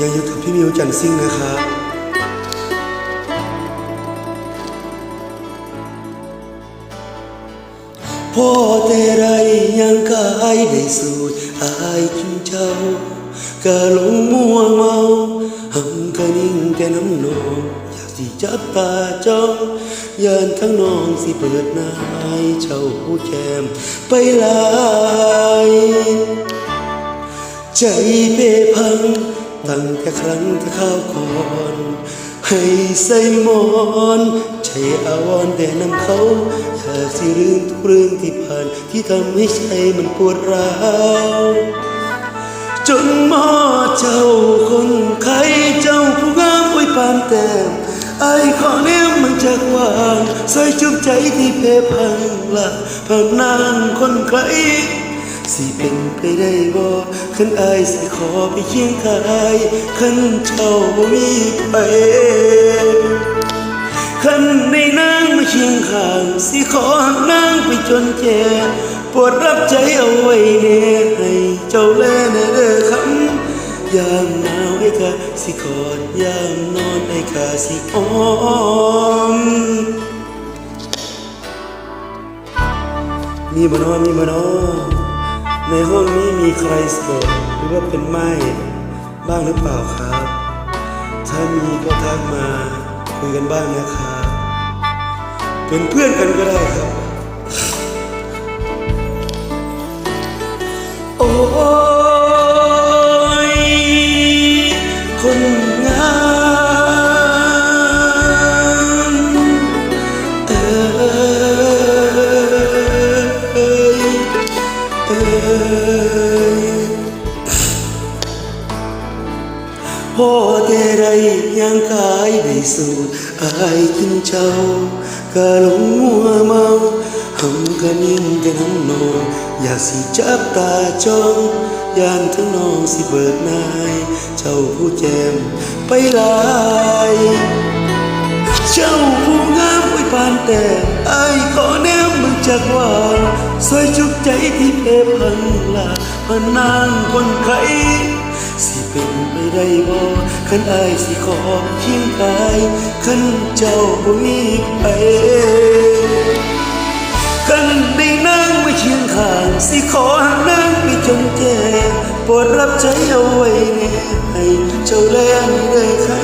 ยังอยู่กับพี่มิวจันซิ่งนะครับพ่อแต่ไรยังกายได้สูดอายกินเจ้ากะลงมัวเมาหำกะนิ่งแต่น้ำนองอยากสิจับตาจ้องยานทั้งนองสิเปิดหน้าให้เจ้าผู้แจมไปลาย ใจเปพัง ตั้งแต่ครั้งที่ข้าวก่อนให้ใส่หมอนใจอาวรแต่นำเขาอยากสิลืมทุกเรื่องที่ผ่านที่ทำให้ใจมันปวดร้าวจนหมอเจ้าคนไข้เจ้าผู้งามอวยปานแต้มไอ้ขอแนมมันจากวางใส่จุบใจที่เพพังละผ่านนานคนไข้ สิเป็นไปได้บ่คันอายสิขอไปเคียงกายคันเจ้าบ่มีไปคันในนางมาเคียงข้างสิขอหักนางไปจนแก่ปวดรับใจเอาไว้เน่ให้เจ้าแลแน่เด้อคำยามหนาวไอ้กะสิกอดยามนอนไอ้กะสิอ้อมมีบ่นอมีบ่นอ ในห้องนี้มีใครโสดหรือว่าเป็นไม้บ้างหรือเปล่าครับ ถ้ามีก็ทักมาคุยกันบ้างนะครับ เป็นเพื่อนกันก็ได้ครับ โอ้ยคน พ่อแต่ไรยังกายได้สูดอายกินเจ้ากะหลงมัวเมาหำกะนิ่งแต่น้ำนองอยากสิจับตาจ้องยานทั้งน้องสิเบิกนาย เจ้าผู้แจมไปลายเจ้าผู้งามไว้ปานแต่ไอ้ายขอแน จากวานซอยจุกใจที่เพพังลาพนางคนไข้สิเป็นไปได้บ่คันอายสิขอเคียงกายคันเจ้าบ่มีไปคันได้นางไมาเคียงข้างสิขอหักนางไปจนแก่โปรดรับใจเอาไว้แน่ให้เจ้าแลไม่ได้ใคร